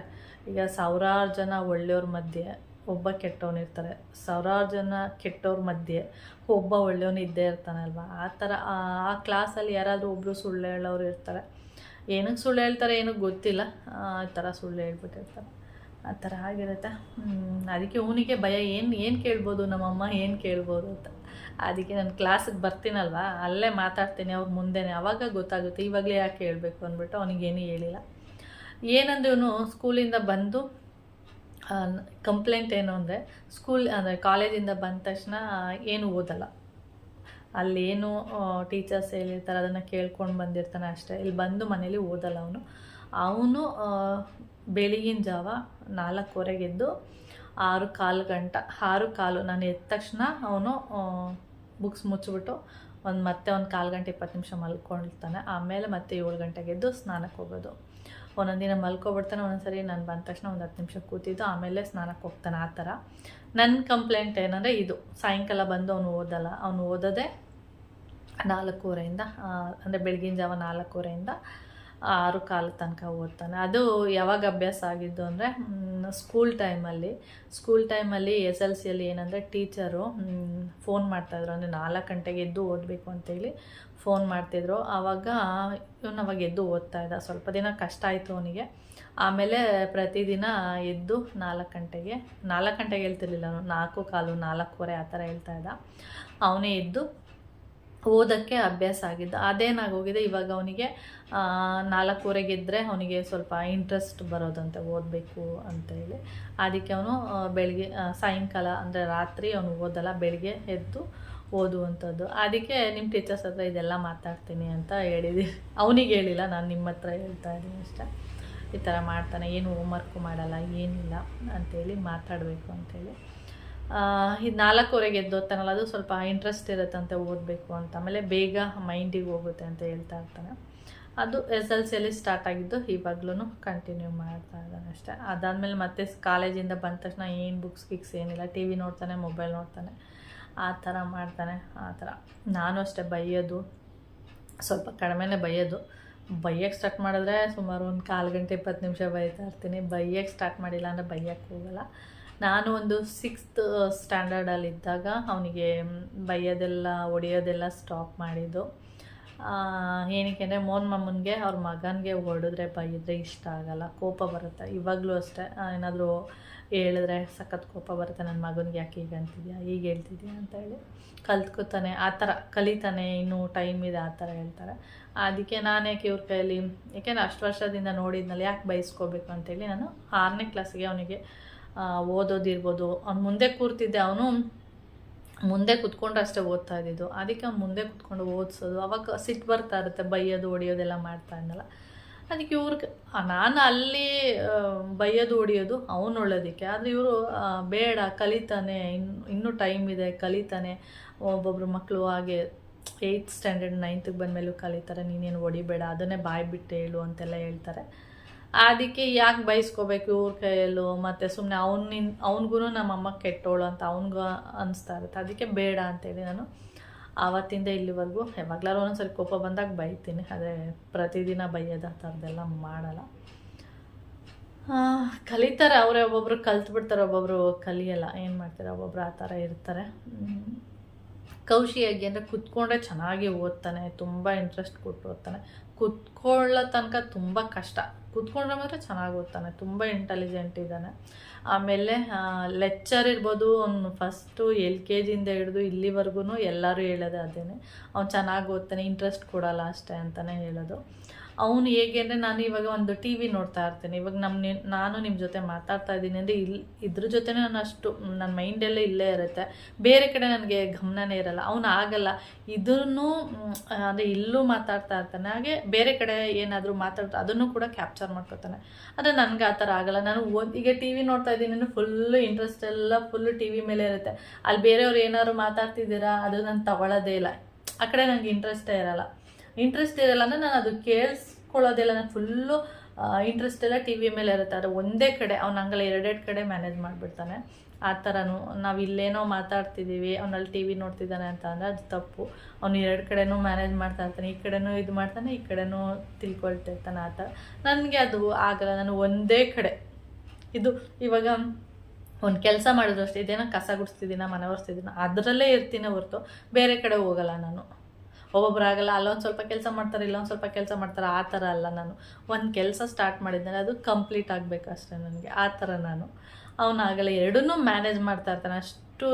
ಈಗ ಸಾವಿರಾರು ಜನ ಒಳ್ಳೆಯವ್ರ ಮಧ್ಯೆ, ಒಬ್ಬ ಕೆಟ್ಟವನು ಇರ್ತಾರೆ. ಸಾವಿರಾರು ಜನ ಕೆಟ್ಟವ್ರ ಮಧ್ಯೆ, ಒಬ್ಬ ಒಳ್ಳೆಯವನು ಇದ್ದೇ ಇರ್ತಾನಲ್ವ ಆ ಥರ ಆ ಕ್ಲಾಸಲ್ಲಿ ಯಾರಾದರೂ ಒಬ್ಬರು ಸುಳ್ಳು ಹೇಳೋರು ಇರ್ತಾರೆ. ಏನಕ್ಕೆ ಸುಳ್ಳು ಹೇಳ್ತಾರೆ, ಏನಕ್ಕೆ ಗೊತ್ತಿಲ್ಲ. ಆ ಥರ ಸುಳ್ಳು ಹೇಳ್ಬಿಟ್ಟಿರ್ತಾರೆ. ಆ ಥರ ಆಗಿರುತ್ತೆ. ಅದಕ್ಕೆ ಅವನಿಗೆ ಭಯ, ಏನು ಏನು ಕೇಳ್ಬೋದು ನಮ್ಮಮ್ಮ, ಏನು ಕೇಳ್ಬೋದು ಅಂತ. ಅದಕ್ಕೆ ನಾನು ಕ್ಲಾಸಿಗೆ ಬರ್ತೀನಲ್ವ, ಅಲ್ಲೇ ಮಾತಾಡ್ತೀನಿ ಅವ್ರ ಮುಂದೆನೇ. ಅವಾಗ ಗೊತ್ತಾಗುತ್ತೆ, ಇವಾಗಲೇ ಯಾಕೆ ಹೇಳಬೇಕು ಅಂದ್ಬಿಟ್ಟು ಅವನಿಗೇನು ಹೇಳಿಲ್ಲ. ಏನಂದ್ರೆ ಸ್ಕೂಲಿಂದ ಬಂದು ಕಂಪ್ಲೇಂಟ್ ಏನು ಅಂದರೆ, ಸ್ಕೂಲ್, ಅಂದರೆ ಕಾಲೇಜಿಂದ ಬಂದ ತಕ್ಷಣ ಏನು ಓದಲ್ಲ. ಅಲ್ಲೇನು ಟೀಚರ್ಸ್ ಹೇಳಿರ್ತಾರೆ ಅದನ್ನು ಕೇಳ್ಕೊಂಡು ಬಂದಿರ್ತಾನೆ ಅಷ್ಟೇ. ಇಲ್ಲಿ ಬಂದು ಮನೇಲಿ ಓದಲ್ಲ ಅವನು. ಅವನು ಬೆಳಗಿನ ಜಾವ ನಾಲ್ಕುವರೆಗೆ ಎದ್ದು ಆರು ಕಾಲು ಗಂಟ, ಆರು ಕಾಲು ನಾನು ಎದ್ದ ತಕ್ಷಣ ಅವನು ಬುಕ್ಸ್ ಮುಚ್ಚಿಬಿಟ್ಟು ಒಂದು ಮತ್ತೆ ಒಂದು ಕಾಲು ಗಂಟೆ ಇಪ್ಪತ್ತು ನಿಮಿಷ ಮಲ್ಕೊಳ್ತಾನೆ. ಆಮೇಲೆ ಮತ್ತೆ ಏಳು ಗಂಟೆಗೆ ಎದ್ದು ಸ್ನಾನಕ್ಕೆ ಹೋಗೋದು. ಒಂದೊಂದು ದಿನ ಮಲ್ಕೊಬಿಡ್ತಾನೆ ಒಂದೊಂದು ಸರಿ ನಾನು ಬಂದ ತಕ್ಷಣ ಒಂದು ಹತ್ತು ನಿಮಿಷ ಕೂತಿದ್ದು, ಆಮೇಲೆ ಸ್ನಾನಕ್ಕೆ ಹೋಗ್ತಾನೆ ಆ ಥರ. ನನ್ನ ಕಂಪ್ಲೇಂಟ್ ಏನಂದರೆ ಇದು. ಸಾಯಂಕಾಲ ಬಂದು ಅವನು ಓದಲ್ಲ. ಅವನು ಓದೋದೇ ನಾಲ್ಕೂವರೆಯಿಂದ ಅಂದರೆ ಬೆಳಗಿನ ಜಾವ ನಾಲ್ಕೂವರೆಯಿಂದ ಆರು ಕಾಲು ತನಕ ಓದ್ತಾನೆ. ಅದು ಯಾವಾಗ ಅಭ್ಯಾಸ ಆಗಿದ್ದು ಅಂದರೆ ಸ್ಕೂಲ್ ಟೈಮಲ್ಲಿ. ಸ್ಕೂಲ್ ಟೈಮಲ್ಲಿ ಎಸ್ ಎಲ್ ಸಿಯಲ್ಲಿ ಏನಂದರೆ ಟೀಚರು ಫೋನ್ ಮಾಡ್ತಾಯಿದ್ರು ಅಂದರೆ ನಾಲ್ಕು ಗಂಟೆಗೆ ಎದ್ದು ಓದಬೇಕು ಅಂತೇಳಿ ಫೋನ್ ಮಾಡ್ತಿದ್ರು. ಆವಾಗ ಇವನು ಅವಾಗ ಎದ್ದು ಓದ್ತಾ ಇದ್ದ. ಸ್ವಲ್ಪ ದಿನ ಕಷ್ಟ ಆಯಿತು ಅವನಿಗೆ. ಆಮೇಲೆ ಪ್ರತಿದಿನ ಎದ್ದು ನಾಲ್ಕು ಗಂಟೆಗೆ ನಾಲ್ಕು ಗಂಟೆಗೆ ಹೇಳ್ತಿರ್ಲಿಲ್ಲ ಅವನು ನಾಲ್ಕು ಕಾಲು ನಾಲ್ಕೂವರೆ ಆ ಥರ ಹೇಳ್ತಾ ಇದ್ದ. ಅವನೇ ಎದ್ದು ಓದೋಕ್ಕೆ ಅಭ್ಯಾಸ ಆಗಿದ್ದು. ಅದೇನಾಗೋಗಿದೆ ಇವಾಗ ಅವನಿಗೆ ನಾಲ್ಕೂವರೆಗೆ ಇದ್ದರೆ ಅವನಿಗೆ ಸ್ವಲ್ಪ ಇಂಟ್ರೆಸ್ಟ್ ಬರೋದಂತೆ ಓದಬೇಕು ಅಂತೇಳಿ ಅದಕ್ಕೆ ಅವನು ಬೆಳಗ್ಗೆ ಸಾಯಂಕಾಲ ಅಂದರೆ ರಾತ್ರಿ ಅವನು ಓದಲ್ಲ, ಬೆಳಿಗ್ಗೆ ಎದ್ದು ಓದುವಂಥದ್ದು. ಅದಕ್ಕೆ ನಿಮ್ಮ ಟೀಚರ್ಸ್ ಹತ್ರ ಇದೆಲ್ಲ ಮಾತಾಡ್ತೀನಿ ಅಂತ ಹೇಳಿದ್ದೀನಿ ಅವನಿಗೆ ಹೇಳಿಲ್ಲ, ನಾನು ನಿಮ್ಮ ಹತ್ರ ಹೇಳ್ತಾ ಇದ್ದೀನಿ ಅಷ್ಟೇ. ಈ ಥರ ಮಾಡ್ತಾನೆ, ಏನು ಹೋಮ್ವರ್ಕು ಮಾಡಲ್ಲ, ಏನಿಲ್ಲ ಅಂತೇಳಿ ಮಾತಾಡಬೇಕು ಅಂತೇಳಿ. ಇದು ನಾಲ್ಕೂವರೆಗೆ ಓದ್ತಾನಲ್ಲ ಅದು ಸ್ವಲ್ಪ ಇಂಟ್ರೆಸ್ಟ್ ಇರುತ್ತಂತೆ ಓದಬೇಕು ಅಂತ. ಆಮೇಲೆ ಬೇಗ ಮೈಂಡಿಗೆ ಹೋಗುತ್ತೆ ಅಂತ ಹೇಳ್ತಾ ಇರ್ತಾನೆ. ಅದು ಎಸ್ ಎಲ್ ಸಿಯಲ್ಲಿ ಸ್ಟಾರ್ಟ್ ಆಗಿದ್ದು ಇವಾಗ್ಲೂ ಕಂಟಿನ್ಯೂ ಮಾಡ್ತಾ ಇದ್ದಾನೆ ಅಷ್ಟೇ. ಅದಾದಮೇಲೆ ಮತ್ತೆ ಕಾಲೇಜಿಂದ ಬಂದ ತಕ್ಷಣ ಏನು ಬುಕ್ಸ್ ಗಿಕ್ಸ್ ಏನಿಲ್ಲ ಟಿ ವಿ ನೋಡ್ತಾನೆ ಮೊಬೈಲ್ ನೋಡ್ತಾನೆ. ಆ ಥರ ಮಾಡ್ತಾನೆ, ಆ ಥರ. ನಾನು ಅಷ್ಟೇ ಬೈಯೋದು, ಸ್ವಲ್ಪ ಕಡಿಮೆನೇ ಬೈಯೋದು. ಬೈಯಕ್ಕೆ ಸ್ಟಾರ್ಟ್ ಮಾಡಿದ್ರೆ ಸುಮಾರು ಒಂದು ಕಾಲು ಗಂಟೆ, ಇಪ್ಪತ್ತು ನಿಮಿಷ ಬೈತಾ ಇರ್ತೀನಿ. ಬೈಯಕ್ಕೆ ಸ್ಟಾರ್ಟ್ ಮಾಡಿಲ್ಲ ಅಂದರೆ ಬೈಯಕ್ಕೆ ಹೋಗಲ್ಲ. ನಾನು ಒಂದು ಸಿಕ್ಸ್ತ್ ಸ್ಟ್ಯಾಂಡರ್ಡಲ್ಲಿದ್ದಾಗ ಅವನಿಗೆ ಬೈಯೋದೆಲ್ಲ, ಹೊಡೆಯೋದೆಲ್ಲ ಸ್ಟಾಪ್ ಮಾಡಿದ್ದು. ಏನಕ್ಕೆ ಅಂದರೆ ಮೋನ್ ಮಮ್ಮನಿಗೆ ಅವ್ರ ಮಗನಿಗೆ ಹೊಡೆದ್ರೆ ಬೈದರೆ ಇಷ್ಟ ಆಗಲ್ಲ. ಕೋಪ ಬರುತ್ತೆ. ಇವಾಗಲೂ ಅಷ್ಟೇ. ಏನಾದರೂ ಹೇಳಿದ್ರೆ ಸಖತ್ ಕೋಪ ಬರುತ್ತೆ. ನನ್ನ ಮಗನಿಗೆ ಯಾಕೆ ಈಗ ಅಂತಿದ್ಯಾ? ಈಗ ಹೇಳ್ತಿದ್ಯಾ? ಅಂತ ಹೇಳಿ ಕಲ್ತ್ಕೊತಾನೆ. ಆ ಥರ ಕಲಿತಾನೆ. ಇನ್ನೂ ಟೈಮ್ ಇದೆ ಆ ಥರ ಹೇಳ್ತಾರೆ. ಅದಕ್ಕೆ ನಾನೇಕೆ ಇವ್ರ ಕೈಯಲ್ಲಿ, ಯಾಕೆಂದ್ರೆ ಅಷ್ಟು ವರ್ಷದಿಂದ ನೋಡಿದ್ನಲ್ಲ, ಯಾಕೆ ಬಯಸ್ಕೋಬೇಕು ಅಂತೇಳಿ ನಾನು ಆರನೇ ಕ್ಲಾಸಿಗೆ ಅವನಿಗೆ ಓದೋದಿರ್ಬೋದು. ಅವ್ನು ಮುಂದೆ ಕೂರ್ತಿದ್ದೆ, ಅವನು ಮುಂದೆ ಕುತ್ಕೊಂಡು ಅಷ್ಟೇ ಓದ್ತಾ ಇದ್ದಿದ್ದು. ಅದಕ್ಕೆ ಅವ್ನು ಮುಂದೆ ಕುತ್ಕೊಂಡು ಓದಿಸೋದು, ಅವಾಗ ಸಿಟ್ಟು ಬರ್ತಾ ಇರುತ್ತೆ, ಬೈಯೋದು, ಹೊಡಿಯೋದೆಲ್ಲ ಮಾಡ್ತಾ ಇದ್ನಲ್ಲ. ಅದಕ್ಕೆ ಇವ್ರಿಗೆ ನಾನು ಅಲ್ಲಿ ಬೈಯೋದು, ಹೊಡಿಯೋದು ಒಳ್ಳೇದಕ್ಕೆ. ಆದರೆ ಇವರು ಬೇಡ, ಕಲಿತಾನೆ ಇನ್ನು ಇನ್ನೂ ಟೈಮ್ ಇದೆ, ಕಲಿತಾನೆ, ಒಬ್ಬೊಬ್ರು ಮಕ್ಕಳು ಹಾಗೆ ಏಯ್ತ್ ಸ್ಟ್ಯಾಂಡರ್ಡ್ ನೈನ್ತಿಗೆ ಬಂದಮೇಲೂ ಕಲಿತಾರೆ, ನೀನೇನು ಹೊಡಿಬೇಡ ಅದನ್ನೇ ಬಾಯಿ ಬಿಟ್ಟು ಹೇಳು ಅಂತೆಲ್ಲ ಹೇಳ್ತಾರೆ. ಅದಕ್ಕೆ ಯಾಕೆ ಬಯಸ್ಕೋಬೇಕು ಇವ್ರ ಕೈಯಲ್ಲೂ? ಮತ್ತು ಸುಮ್ಮನೆ ಅವನಿನ್ ಅವನಿಗೂ ನಮ್ಮ ಅಮ್ಮ ಕೆಟ್ಟೋಳು ಅಂತ ಅವನಿಗೂ ಅನಿಸ್ತಾ ಇರುತ್ತೆ. ಅದಕ್ಕೆ ಬೇಡ ಅಂತೇಳಿ ನಾನು ಆವತ್ತಿಂದ ಇಲ್ಲಿವರೆಗೂ ಯಾವಾಗಲಾರು ಒಂದೊಂದ್ಸರಿ ಕೋಪ ಬಂದಾಗ ಬೈತೀನಿ. ಅದೇ ಪ್ರತಿದಿನ ಬೈಯೋದು ಆ ಥರದ್ದೆಲ್ಲ ಮಾಡಲ್ಲ. ಕಲಿತಾರೆ, ಅವರೇ ಒಬ್ಬೊಬ್ರು ಕಲ್ತ್ಬಿಡ್ತಾರೆ, ಒಬ್ಬೊಬ್ರು ಕಲಿಯಲ್ಲ. ಏನು ಮಾಡ್ತಾರೆ? ಒಬ್ಬೊಬ್ರು ಆ ಥರ ಇರ್ತಾರೆ. ಕೌಶಿಯಾಗಿ ಅಂದರೆ ಕುತ್ಕೊಂಡ್ರೆ ಚೆನ್ನಾಗಿ ಓದ್ತಾನೆ, ತುಂಬ ಇಂಟ್ರೆಸ್ಟ್ ಕೊಟ್ಟು ಓದ್ತಾನೆ. ಕುತ್ಕೊಳ್ಳೋ ತನಕ ತುಂಬ ಕಷ್ಟ. ಕುತ್ಕೊಂಡ್ರೆ ಮಾತ್ರ ಚೆನ್ನಾಗಿ ಓದ್ತಾನೆ, ತುಂಬ ಇಂಟೆಲಿಜೆಂಟ್ ಇದ್ದಾನೆ. ಆಮೇಲೆ ಲೆಕ್ಚರ್ ಇರ್ಬೋದು, ಅವ್ನು ಫಸ್ಟು ಎಲ್ ಕೆ ಜಿಯಿಂದ ಹಿಡಿದು ಇಲ್ಲಿವರೆಗೂ ಎಲ್ಲರೂ ಹೇಳೋದು ಅದೇನೆ. ಅವ್ನು ಚೆನ್ನಾಗಿ ಓದ್ತಾನೆ ಇಂಟ್ರೆಸ್ಟ್ ಕೊಡಲ್ಲ ಅಷ್ಟೇ ಅಂತಲೇ ಹೇಳೋದು. ಅವನು ಹೇಗೆ ಅಂದರೆ ನಾನು ಇವಾಗ ಒಂದು ಟಿ ವಿ ನೋಡ್ತಾ ಇರ್ತೀನಿ. ಇವಾಗ ನಮ್ಮ ನಾನು ನಿಮ್ಮ ಜೊತೆ ಮಾತಾಡ್ತಾ ಇದ್ದೀನಿ ಅಂದರೆ ಇಲ್ಲಿ ಇದ್ರ ಜೊತೆ ನಾನು ಅಷ್ಟು ನನ್ನ ಮೈಂಡೆಲ್ಲ ಇಲ್ಲೇ ಇರುತ್ತೆ. ಬೇರೆ ಕಡೆ ನನಗೆ ಗಮನನೇ ಇರಲ್ಲ. ಅವನು ಆಗಲ್ಲ. ಇದನ್ನು ಅಂದರೆ ಇಲ್ಲೂ ಮಾತಾಡ್ತಾ ಇರ್ತಾನೆ. ಹಾಗೆ ಬೇರೆ ಕಡೆ ಏನಾದರೂ ಮಾತಾಡ್ತಾ, ಅದನ್ನು ಕೂಡ ಕ್ಯಾಪ್ಚರ್ ಮಾಡ್ಕೊತಾನೆ. ಆದರೆ ನನಗೆ ಆ ಥರ ಆಗಲ್ಲ. ನಾನು ಈಗ ಟಿ ವಿ ನೋಡ್ತಾ ಇದ್ದೀನಿ ಅಂದರೆ ಫುಲ್ಲು ಇಂಟ್ರೆಸ್ಟ್ ಎಲ್ಲ ಫುಲ್ಲು ಟಿ ವಿ ಮೇಲೆ ಇರುತ್ತೆ. ಅಲ್ಲಿ ಬೇರೆಯವ್ರು ಏನಾದ್ರು ಮಾತಾಡ್ತಿದ್ದೀರಾ, ಅದು ನಾನು ತಗೊಳ್ಳೋದೇ ಇಲ್ಲ. ಆ ಕಡೆ ನನಗೆ ಇಂಟ್ರೆಸ್ಟೇ ಇರಲ್ಲ. ಇಂಟ್ರೆಸ್ಟ್ ಇರಲ್ಲ ಅಂದರೆ ನಾನು ಅದು ಕೇಳಿಸ್ಕೊಳ್ಳೋದೆಲ್ಲ, ನಾನು ಫುಲ್ಲು ಇಂಟ್ರೆಸ್ಟ್ ಎಲ್ಲ ಟಿ ವಿ ಮೇಲೆ ಇರುತ್ತೆ. ಆದರೆ ಒಂದೇ ಕಡೆ, ಅವ್ನು ಹಂಗಲ್ಲ, ಎರಡೆರಡು ಕಡೆ ಮ್ಯಾನೇಜ್ ಮಾಡಿಬಿಡ್ತಾನೆ. ಆ ಥರನೂ ನಾವು ಇಲ್ಲೇನೋ ಮಾತಾಡ್ತಿದ್ದೀವಿ ಅವನಲ್ಲಿ ಟಿ ವಿ ನೋಡ್ತಿದ್ದಾನೆ ಅಂತ ಅಂದರೆ ಅದು ತಪ್ಪು. ಅವ್ನು ಎರಡು ಕಡೆನೂ ಮ್ಯಾನೇಜ್ ಮಾಡ್ತಾ ಇರ್ತಾನೆ, ಈ ಕಡೆನೂ ಇದು ಮಾಡ್ತಾನೆ, ಈ ಕಡೆನೂ ತಿಳ್ಕೊಳ್ತಿರ್ತಾನೆ ಆ ಥರ ನನಗೆ ಅದು ಆಗಲ್ಲ, ನಾನು ಒಂದೇ ಕಡೆ. ಇದು ಇವಾಗ ಒಂದು ಕೆಲಸ ಮಾಡಿದ್ರು ಅಷ್ಟೇ ಇದೇನೋ ಕಸ ಗುಡಿಸ್ತಿದ್ದೀನ ಮನೆ ಒರೆಸ್ತಿದ್ದೀನ ಅದರಲ್ಲೇ ಇರ್ತೀನಿ ಹೊರತು. ಬೇರೆ ಕಡೆ ಹೋಗಲ್ಲ ನಾನು. ಒಬ್ಬೊಬ್ರು ಆಗಲ್ಲ, ಅಲ್ಲೊಂದು ಸ್ವಲ್ಪ ಕೆಲಸ ಮಾಡ್ತಾರೆ, ಇಲ್ಲೊಂದು ಸ್ವಲ್ಪ ಕೆಲಸ ಮಾಡ್ತಾರೆ, ಆ ಥರ ಅಲ್ಲ ನಾನು. ಒಂದು ಕೆಲಸ ಸ್ಟಾರ್ಟ್ ಮಾಡಿದ್ದೇನೆ ಅದು ಕಂಪ್ಲೀಟ್ ಆಗಬೇಕು ಅಷ್ಟೇ ನನಗೆ, ಆ ಥರ ನಾನು. ಅವನು ಆಗಲ್ಲ ಎರಡನ್ನೂ ಮ್ಯಾನೇಜ್ ಮಾಡ್ತಾ ಇರ್ತಾನೆ, ಅಷ್ಟು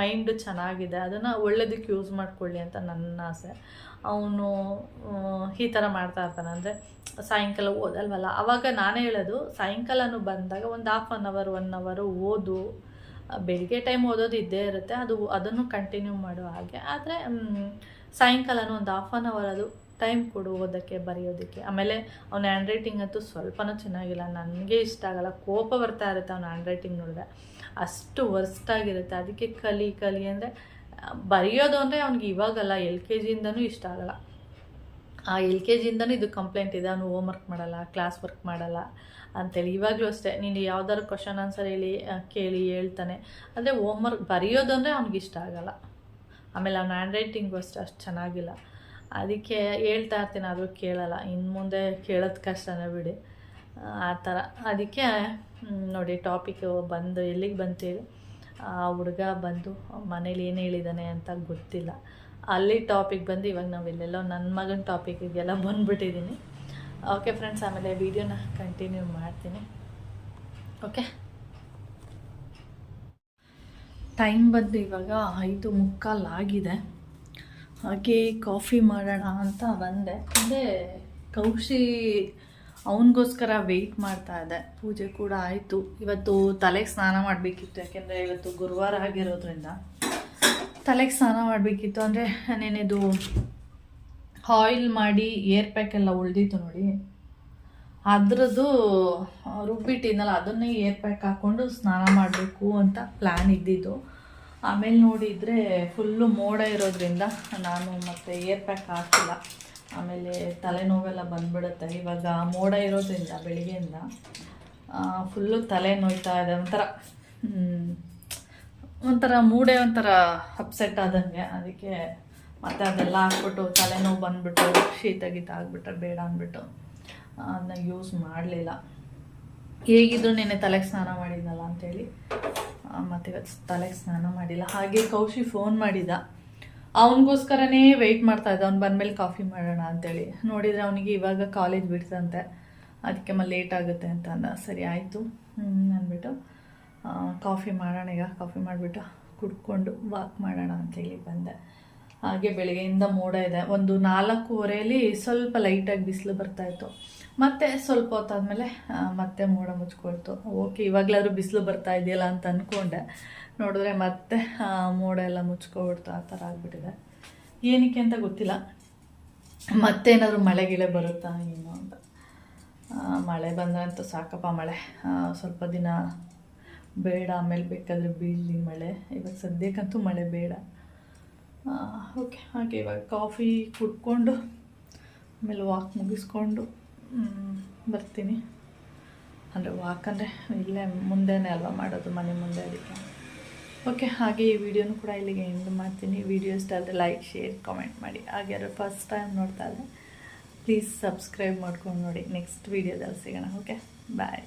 ಮೈಂಡು ಚೆನ್ನಾಗಿದೆ. ಅದನ್ನು ಒಳ್ಳೇದಕ್ಕೆ ಯೂಸ್ ಮಾಡ್ಕೊಳ್ಳಿ ಅಂತ ನನ್ನ ಆಸೆ. ಅವನು ಈ ಥರ ಮಾಡ್ತಾ ಇರ್ತಾನೆ. ಅಂದರೆ ಸಾಯಂಕಾಲ ಓದಲ್ವಲ್ಲ? ಆವಾಗ ನಾನೇ ಹೇಳೋದು, ಸಾಯಂಕಾಲನೂ ಬಂದಾಗ ಒಂದು ಹಾಫ್ ಆನ್ ಅವರ್ ಒನ್ ಅವರು ಓದು. ಬೆಳಿಗ್ಗೆ ಟೈಮ್ ಓದೋದು ಇದ್ದೇ ಇರುತ್ತೆ, ಅದು, ಅದನ್ನು ಕಂಟಿನ್ಯೂ ಮಾಡೋ ಹಾಗೆ. ಆದರೆ ಸಾಯಂಕಾಲನೂ ಒಂದು ಹಾಫ್ ಆನ್ ಅವರ್ ಅದು ಟೈಮ್ ಕೊಡು ಓದೋಕ್ಕೆ, ಬರೆಯೋದಕ್ಕೆ. ಆಮೇಲೆ ಅವ್ನ ಹ್ಯಾಂಡ್ ರೈಟಿಂಗ್ ಅಂತೂ ಸ್ವಲ್ಪನೂ ಚೆನ್ನಾಗಿಲ್ಲ. ನನಗೆ ಇಷ್ಟ ಆಗಲ್ಲ. ಕೋಪ ಬರ್ತಾ ಇರುತ್ತೆ ಅವ್ನ ಹ್ಯಾಂಡ್ ರೈಟಿಂಗ್ ನೋಡಿದ್ರೆ. ಅಷ್ಟು ವರ್ಸ್ಟ್ ಆಗಿರುತ್ತೆ. ಅದಕ್ಕೆ ಕಲಿ ಕಲಿ ಅಂದರೆ, ಬರೆಯೋದು ಅಂದರೆ ಅವ್ನಿಗೆ ಇವಾಗಲ್ಲ. ಎಲ್ ಕೆ ಜಿಯಿಂದನೂ ಇಷ್ಟ ಆಗಲ್ಲ. ಆ ಎಲ್ ಕೆ ಜಿಯಿಂದನೂ ಇದು ಕಂಪ್ಲೇಂಟ್ ಇದೆ. ಅವನು ಹೋಮ್ ವರ್ಕ್ ಮಾಡಲ್ಲ ಕ್ಲಾಸ್ ವರ್ಕ್ ಮಾಡಲ್ಲ ಅಂತೇಳಿ. ಇವಾಗಲೂ ಅಷ್ಟೇ. ನೀನು ಯಾವ್ದಾದ್ರು ಕ್ವಶನ್ ಆನ್ಸರ್ ಹೇಳಿ, ಕೇಳಿ, ಹೇಳ್ತಾನೆ. ಅಂದರೆ ಹೋಮ್ ವರ್ಕ್ ಬರೆಯೋದು ಅಂದರೆ ಅವ್ನಿಗೆ ಇಷ್ಟ ಆಗಲ್ಲ. ಆಮೇಲೆ ಅವ್ನ ಹ್ಯಾಂಡ್ ರೈಟಿಂಗು ಅಷ್ಟು ಅಷ್ಟು ಚೆನ್ನಾಗಿಲ್ಲ. ಅದಕ್ಕೆ ಹೇಳ್ತಾ ಇರ್ತೀನಿ, ಆದರೂ ಕೇಳಲ್ಲ. ಇನ್ನು ಮುಂದೆ ಕೇಳೋದು ಕಷ್ಟನೇ ಬಿಡಿ. ಆ ಥರ. ಅದಕ್ಕೆ ನೋಡಿ ಟಾಪಿಕ್ ಬಂದು, ಎಲ್ಲಿಗೆ ಬಂತೀವಿ ಆ ಹುಡುಗ ಬಂದು ಮನೇಲಿ ಏನು ಹೇಳಿದ್ದಾನೆ ಅಂತ ಗೊತ್ತಿಲ್ಲ. ಅಲ್ಲಿ ಟಾಪಿಕ್ ಬಂದು ಇವಾಗ ನಾವು ಎಲ್ಲೆಲ್ಲೋ ನನ್ನ ಮಗನ ಟಾಪಿಕ್ಗೆಲ್ಲ ಬಂದುಬಿಟ್ಟಿದ್ದೀನಿ ಓಕೆ ಫ್ರೆಂಡ್ಸ್ ಆಮೇಲೆ ವೀಡಿಯೋನ ಕಂಟಿನ್ಯೂ ಮಾಡ್ತೀನಿ. ಓಕೆ ಟೈಮ್ ಬಂದು ಇವಾಗ ಐದು ಮುಕ್ಕಾಲು ಆಗಿದೆ. ಹಾಗೆ ಕಾಫಿ ಮಾಡೋಣ ಅಂತ ಬಂದೆ. ಅಂದರೆ ಕೌಶಿ ಅವನಿಗೋಸ್ಕರ ವೆಯ್ಟ್ ಮಾಡ್ತಾ ಇದ್ದೆ ಪೂಜೆ ಕೂಡ ಆಯಿತು. ಇವತ್ತು ತಲೆಗೆ ಸ್ನಾನ ಮಾಡಬೇಕಿತ್ತು, ಯಾಕೆಂದರೆ ಇವತ್ತು ಗುರುವಾರ ಆಗಿರೋದ್ರಿಂದ. ತಲೆಗೆ ಸ್ನಾನ ಮಾಡಬೇಕಿತ್ತು ಅಂದರೆ ನಾನೇನಿದು ಆಯಿಲ್ ಮಾಡಿ ಏರ್ ಪ್ಯಾಕ್ ಎಲ್ಲ ಉಳ್ದಿತ್ತು ನೋಡಿ. ಅದರದ್ದು ರುಬ್ಬಿಟ್ಟಿದ್ನಲ್ಲ ಅದನ್ನೇ ಏರ್ ಪ್ಯಾಕ್ ಹಾಕ್ಕೊಂಡು ಸ್ನಾನ ಮಾಡಬೇಕು ಅಂತ ಪ್ಲ್ಯಾನ್ ಇದ್ದಿದ್ದು. ಆಮೇಲೆ ನೋಡಿದರೆ ಫುಲ್ಲು ಮೋಡ ಇರೋದ್ರಿಂದ ನಾನು ಮತ್ತೆ ಏರ್ ಪ್ಯಾಕ್ ಹಾಕಿಲ್ಲ ಆಮೇಲೆ ತಲೆನೋವೆಲ್ಲ ಬಂದ್ಬಿಡುತ್ತೆ. ಇವಾಗ ಮೋಡ ಇರೋದ್ರಿಂದ ಬೆಳಿಗ್ಗೆಯಿಂದ ಫುಲ್ಲು ತಲೆ ನೋಯ್ತಾ ಇದೆ. ಒಂಥರ ಒಂಥರ ಮೂಡೆ ಒಂಥರ ಅಪ್ಸೆಟ್ ಆದಂಗೆ. ಅದಕ್ಕೆ ಮತ್ತೆ ಅದೆಲ್ಲ ಹಾಕ್ಬಿಟ್ಟು ತಲೆನೋವು ಬಂದ್ಬಿಟ್ಟು ಶೀತ ಗೀತ ಆಗ್ಬಿಟ್ರೆ ಬೇಡ ಅಂದ್ಬಿಟ್ಟು ಅದನ್ನ ಯೂಸ್ ಮಾಡಲಿಲ್ಲ. ಹೇಗಿದ್ರು ನೆನೆ ತಲೆಗೆ ಸ್ನಾನ ಮಾಡಿದ್ನಲ್ಲ ಅಂತೇಳಿ. ಆ, ಮತ್ತೆ ಇವತ್ತು ತಲೆಗೆ ಸ್ನಾನ ಮಾಡಿಲ್ಲ. ಹಾಗೆ ಕೌಶಿ ಫೋನ್ ಮಾಡಿದ. ಅವನಿಗೋಸ್ಕರನೇ ವೆಯ್ಟ್ ಮಾಡ್ತಾ ಇದ್ದ. ಅವ್ನು ಬಂದಮೇಲೆ ಕಾಫಿ ಮಾಡೋಣ ಅಂತೇಳಿ. ನೋಡಿದರೆ ಅವನಿಗೆ ಇವಾಗ ಕಾಲೇಜ್ ಬಿಡ್ತಂತೆ. ಅದಕ್ಕೆ ಮ ಲೇಟ್ ಆಗುತ್ತೆ ಅಂತ ಅಂದ. ಸರಿ, ಆಯಿತು. ಅಂದ್ಬಿಟ್ಟು ಕಾಫಿ ಮಾಡೋಣ ಈಗ. ಕಾಫಿ ಮಾಡಿಬಿಟ್ಟು ಕುಡ್ಕೊಂಡು ವಾಕ್ ಮಾಡೋಣ ಅಂತೇಳಿ ಬಂದೆ. ಹಾಗೆ ಬೆಳಗ್ಗೆಯಿಂದ ಮೋಡ ಇದೆ. ಒಂದು ನಾಲ್ಕೂವರೆಯಲ್ಲಿ ಸ್ವಲ್ಪ ಲೈಟಾಗಿ ಬಿಸಿಲು ಬರ್ತಾಯಿತ್ತು ಮತ್ತೆ ಸ್ವಲ್ಪ ಹೊತ್ತಾದ್ಮೇಲೆ ಮತ್ತೆ ಮೋಡ ಮುಚ್ಕೊಳ್ತು. ಓಕೆ, ಇವಾಗಲಾದ್ರೂ ಬಿಸಿಲು ಬರ್ತಾ ಇದೆಯಲ್ಲ ಅಂತ ಅಂದ್ಕೊಂಡೆ ನೋಡಿದ್ರೆ ಮತ್ತೆ ಮೋಡ ಎಲ್ಲ ಮುಚ್ಕೊಬಿಡ್ತು ಆ ಥರ ಆಗಿಬಿಟ್ಟಿದೆ. ಏನಕ್ಕೆ ಅಂತ ಗೊತ್ತಿಲ್ಲ. ಮತ್ತೇನಾದರೂ ಮಳೆ ಗಿಳೆ ಬರುತ್ತಾ ಏನು ಅಂತ. ಮಳೆ ಬಂದ್ರಂತೂ ಸಾಕಪ್ಪ ಮಳೆ. ಸ್ವಲ್ಪ ದಿನ ಬೇಡ, ಆಮೇಲೆ ಬೇಕಾದರೆ ಬೀಳಲಿ ಮಳೆ. ಇವಾಗ ಸದ್ಯಕ್ಕಂತೂ ಮಳೆ ಬೇಡ. ಓಕೆ, ಹಾಗೆ ಇವಾಗ ಕಾಫಿ ಕುಡ್ಕೊಂಡು, ಆಮೇಲೆ ವಾಕ್ ಮುಗಿಸ್ಕೊಂಡು ಬರ್ತೀನಿ. ಅಂದರೆ ವಾಕ್ ಅಂದರೆ ಇಲ್ಲೇ ಮುಂದೆನೇ ಅಲ್ವಾ ಮಾಡೋದು, ಮನೆ ಮುಂದೆ ಅದಕ್ಕೆ. ಓಕೆ ಹಾಗೆ ಈ ವಿಡಿಯೋನು ಕೂಡ ಇಲ್ಲಿಗೆ ಎಂಡ್ ಮಾಡ್ತೀನಿ. ವಿಡಿಯೋ ಇಷ್ಟ ಆದರೆ ಲೈಕ್ ಶೇರ್ ಕಾಮೆಂಟ್ ಮಾಡಿ. ಹಾಗೆ ಯಾರು ಫಸ್ಟ್ ಟೈಮ್ ನೋಡ್ತಾ ಇದ್ದರೆ ಪ್ಲೀಸ್ ಸಬ್ಸ್ಕ್ರೈಬ್ ಮಾಡ್ಕೊಂಡು ನೋಡಿ. ನೆಕ್ಸ್ಟ್ ವೀಡಿಯೋದಲ್ಲಿ ಸಿಗೋಣ ಓಕೆ ಬಾಯ್